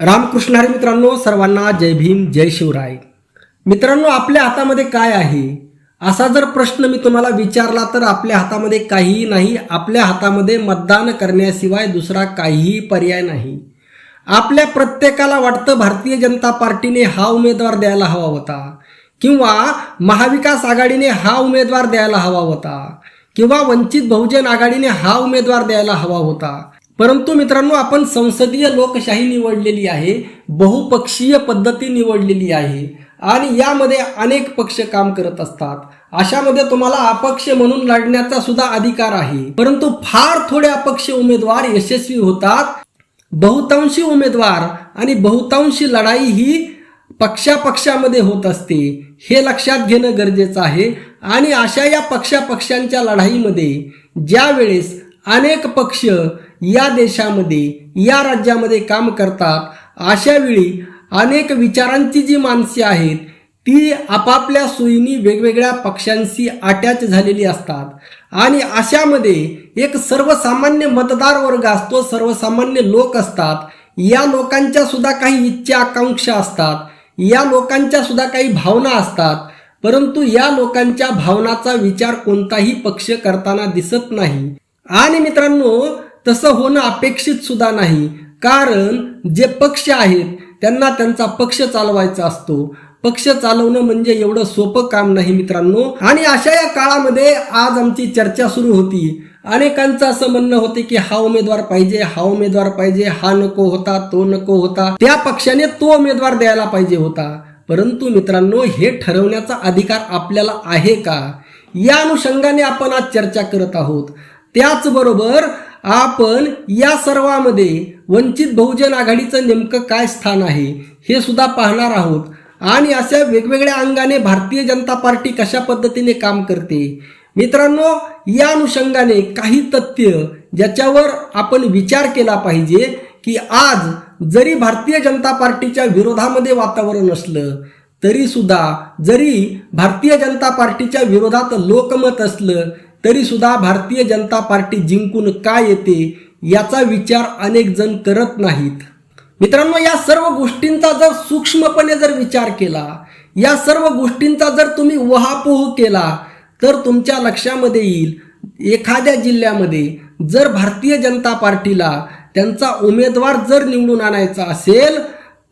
रामकृष्ण हरी मित्रांनो सर्वांना जय भीम जय शिवराय. मित्रांनो आपल्या हातामध्ये काय आहे? असा जर प्रश्न मी तुम्हाला विचारला तर आपल्या हातामध्ये काहीही नाही. आपल्या हातामध्ये मतदान करण्याशिवाय दुसरा काहीही पर्याय नाही. आपल्या प्रत्येकाला वाटतं भारतीय जनता पार्टीने हा उमेदवार द्यायला हवा होता. किंवा महाविकास आघाडीने हा उमेदवार द्यायला हवा होता. किंवा वंचित बहुजन आघाडीने हा उमेदवार द्यायला हवा होता. परंतु मित्रांनो आपण संसदीय लोकशाही निवडलेली आहे बहुपक्षीय पद्धती निवडलेली आहे आणि यामध्ये अनेक पक्ष काम करत असतात. अशामध्ये तुम्हाला अपक्ष म्हणून लढण्याचा सुद्धा अधिकार आहे. परंतु फार थोडे अपक्ष उमेदवार यशस्वी होतात. बहुतांशी उमेदवार आणि बहुतांशी लढाई ही पक्षापक्षामध्ये होत असते. हे लक्षात घेणं गरजेचं आहे. आणि अशा या पक्षापक्षांच्या लढाईमध्ये ज्या वेळेस अनेक पक्ष या देशामध्ये या राज्यामध्ये काम करतात अशा वेळी अनेक विचारांची जी माणसे आहेत ती आपापल्या सोयीनी वेगवेगळ्या पक्षांशी अटॅच झालेली असतात. आणि अशामध्ये एक सर्वसामान्य मतदार वर्ग असतो सर्वसामान्य लोक असतात. या लोकांच्या सुद्धा काही इच्छा आकांक्षा असतात. या लोकांच्या सुद्धा काही भावना असतात. परंतु या लोकांच्या भावनाचा विचार कोणताही पक्ष करताना दिसत नाही. आणि मित्रांनो तसं होणं अपेक्षित सुद्धा नाही. कारण जे पक्ष आहेत त्यांना त्यांचा पक्ष चालवायचा असतो. पक्ष चालवणं म्हणजे एवढं सोपं काम नाही मित्रांनो. आणि अशा या काळामध्ये आज आमची चर्चा सुरू होती. अनेकांचं असं म्हणणं होते की हा उमेदवार पाहिजे हा उमेदवार पाहिजे हा नको होता तो नको होता. त्या पक्षाने तो उमेदवार द्यायला पाहिजे होता. परंतु मित्रांनो हे ठरवण्याचा अधिकार आपल्याला आहे का? या अनुषंगाने आपण आज चर्चा करत आहोत. त्याचबरोबर आपण या सर्वामध्ये वंचित बहुजन आघाडीचं नेमकं काय स्थान आहे हे सुद्धा पाहणार आहोत. आणि अशा वेगवेगळ्या अंगाने भारतीय जनता पार्टी कशा पद्धतीने काम करते? मित्रांनो या अनुषंगाने काही तथ्य ज्याच्यावर आपण विचार केला पाहिजे की आज जरी भारतीय जनता पार्टीच्या विरोधामध्ये वातावरण असलं तरी सुद्धा जरी भारतीय जनता पार्टीच्या विरोधात लोकमत असलं तरी सुद्धा भारतीय जनता पार्टी जिंकून का येते याचा विचार अनेक जण करत नाहीत. मित्रांनो या सर्व गोष्टींचा जर सूक्ष्मपणे जर विचार केला या सर्व गोष्टींचा जर तुम्ही वहापोह केला तर तुमच्या लक्षामध्ये येईल एखाद्या जिल्ह्यामध्ये जर भारतीय जनता पार्टीला त्यांचा उमेदवार जर निवडून आणायचा असेल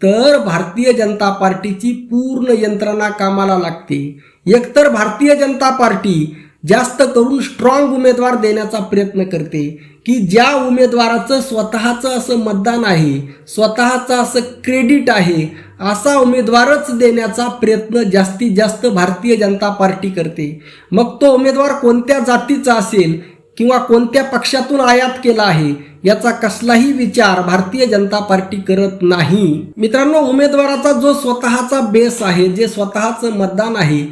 तर भारतीय जनता पार्टीची पूर्ण यंत्रणा कामाला लागते. एकतर भारतीय जनता पार्टी जास्त करून स्ट्रॉंग उमेदवार देण्याचा प्रयत्न करते की ज्या उमेदवाराचं स्वतःचं असं मतदान आहे स्वतःचं असं क्रेडिट आहे असा उमेदवारच देण्याचा प्रयत्न जास्तीत जास्त भारतीय जनता पार्टी करते. मग तो उमेदवार कोणत्या जातीचा असेल किंवा कोणत्या पक्षातून आयात केला आहे याचा कसलाही विचार भारतीय जनता पार्टी करत नाही. मित्रांनो उमेदवाराचा जो स्वतःचा बेस आहे जे स्वतःचं मतदान आहे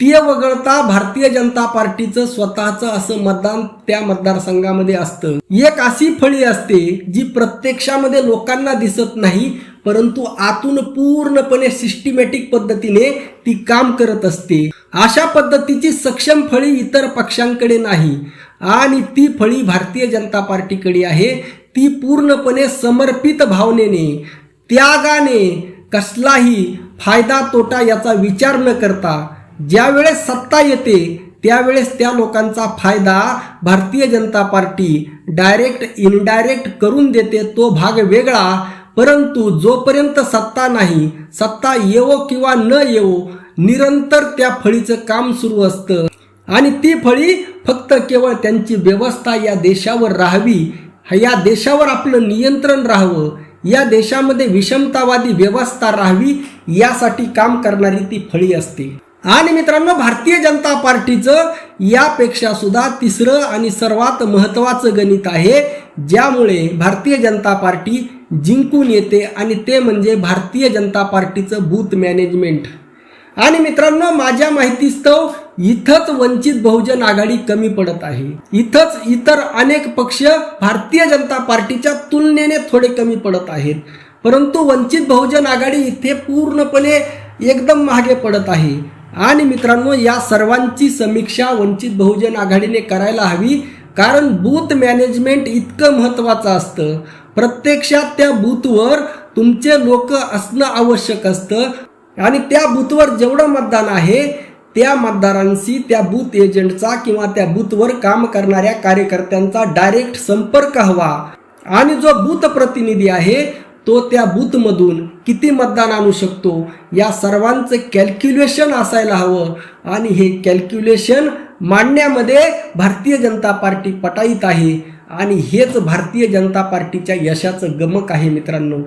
ते वगळता भारतीय जनता पार्टीचं स्वतःचं असं मतदान त्या मतदारसंघामध्ये असतं. एक अशी फळी असते जी प्रत्यक्षामध्ये लोकांना दिसत नाही परंतु आतून पूर्णपणे सिस्टमॅटिक पद्धतीने ती काम करत असते. अशा पद्धतीची सक्षम फळी इतर पक्षांकडे नाही आणि ती फळी भारतीय जनता पार्टीकडे आहे. ती पूर्णपणे समर्पित भावनेने त्यागाने कसलाही फायदा तोटा याचा विचार न करता ज्या वेळेस सत्ता येते त्यावेळेस त्या लोकांचा फायदा Bharatiya Janata party direct indirect करून देते तो भाग वेगळा. परंतु जोपर्यंत सत्ता नाही सत्ता येवो किंवा न येवो निरंतर त्या फळीचं काम सुरू असतं. आणि ती फळी फक्त केवळ त्यांची व्यवस्था या देशावर राहावी या देशावर आपलं नियंत्रण राहावं या देशामध्ये विषमतावादी व्यवस्था राहावी यासाठी काम करणारी ती फळी असते. आणि मित्रांनो भारतीय जनता पार्टीचं यापेक्षा सुद्धा तिसरं आणि सर्वात महत्त्वाचं गणित आहे ज्यामुळे भारतीय जनता पार्टी जिंकून येते आणि ते म्हणजे भारतीय जनता पार्टीचं बूथ मॅनेजमेंट. आणि मित्रांनो माझ्या माहितीस्तव इथंच वंचित बहुजन आघाडी कमी पडत आहे. इथंच इतर अनेक पक्ष भारतीय जनता पार्टीच्या तुलनेने थोडे कमी पडत आहेत. परंतु वंचित बहुजन आघाडी इथे पूर्णपणे एकदम मागे पडत आहे. आणि मित्रांनो या सर्वांची समीक्षा वंचित बहुजन आघाडीने करायला हवी कारण बूथ मॅनेजमेंट इतकं महत्त्वाचं असतं. प्रत्यक्षात त्या बूथवर तुमचे लोक असणं आवश्यक असतं. आणि त्या बूथवर जेवढं मतदान आहे त्या मतदारांशी त्या बूथ एजंटचा किंवा त्या बूथवर काम करणाऱ्या कार्यकर्त्यांचा डायरेक्ट संपर्क हवा. आणि जो बूथ प्रतिनिधी आहे तो त्या बूथमधून किती मतदान आणू शकतो? या सर्वांचं कॅल्क्युलेशन असायला हवं. आणि हे कॅल्क्युलेशन मांडण्यामध्ये भारतीय जनता पार्टी पटाईत आहे. आणि हेच भारतीय जनता पार्टीच्या यशाचं गमक आहे मित्रांनो.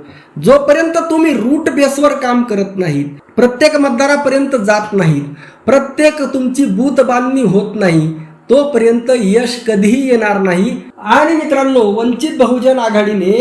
जोपर्यंत तुम्ही रूट बेसवर काम करत नाहीत प्रत्येक मतदारापर्यंत जात नाहीत प्रत्येक तुमची बूथ बांधणी होत नाही तोपर्यंत यश कधीही येणार नाही. आणि मित्रांनो वंचित बहुजन आघाडीने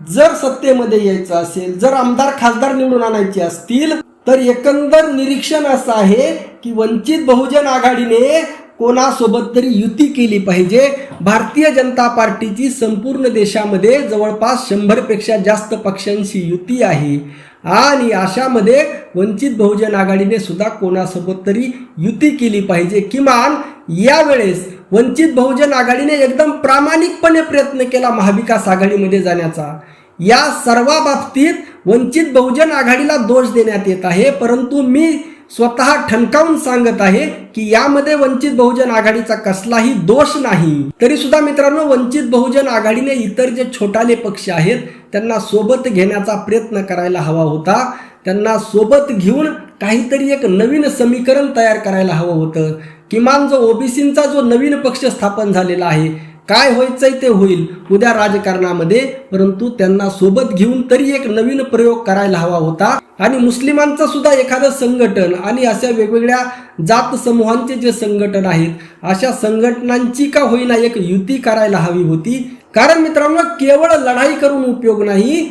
जर सत्तेमध्ये यायचं असेल जर आमदार खासदार निवडून आणायचे असतील तर एकंदर निरीक्षण असं आहे की वंचित बहुजन आघाडीने कोणासोबत तरी युती केली पाहिजे. भारतीय जनता पार्टीची संपूर्ण देशामध्ये जवळपास शंभरपेक्षा जास्त पक्षांशी युती आहे. आणि अशामध्ये वंचित बहुजन आघाडीने सुद्धा कोणासोबत तरी युती केली पाहिजे. किमान यावेळेस वंचित बहुजन आघाडीने एकदम प्रामाणिकपणे प्रयत्न केला महाविकास आघाडीमध्ये जाण्याचा. या सर्व बाबतीत वंचित बहुजन आघाडीला दोष देण्यात येत आहे. परंतु मी स्वतः ठणकावून सांगत आहे की यामध्ये वंचित बहुजन आघाडीचा कसलाही दोष नाही. तरी सुद्धा मित्रांनो वंचित बहुजन आघाडीने इतर जे छोटाले पक्ष आहेत त्यांना सोबत घेण्याचा प्रयत्न करायला हवा होता. त्यांना सोबत घेऊन काहीतरी एक नवीन समीकरण तयार करायला हवं होतं. किमान जो ओबीसींचा जो नवीन पक्ष स्थापन झालेला आहे काय व्हायचंय ते होईल उद्या राजकारणामध्ये. परंतु त्यांना सोबत घेऊन तरी एक नवीन प्रयोग करायला हवा होता. आणि मुस्लिमांचं सुद्धा एखादं संघटन आणि अशा वेगवेगळ्या जात समूहांचे जे संघटन आहेत अशा संघटनांची का होईना एक युती करायला हवी होती. कारण मित्रांनो केवळ लढाई करून उपयोग नाही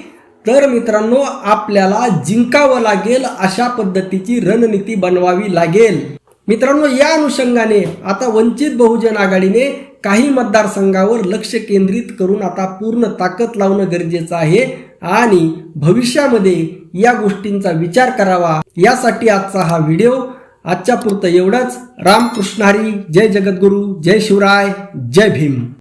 तर मित्रांनो आपल्याला जिंकावं लागेल अशा पद्धतीची रणनीती बनवावी लागेल. मित्रांनो या अनुषंगाने आता वंचित बहुजन आघाडीने काही मतदारसंघावर लक्ष केंद्रित करून आता पूर्ण ताकद लावणं गरजेचं आहे आणि भविष्यामध्ये या गोष्टींचा विचार करावा. यासाठी आजचा हा व्हिडिओ. आजच्या पुरतं एवढंच. रामकृष्ण हरी. जय जगद्गुरू. जय शिवराय. जय भीम.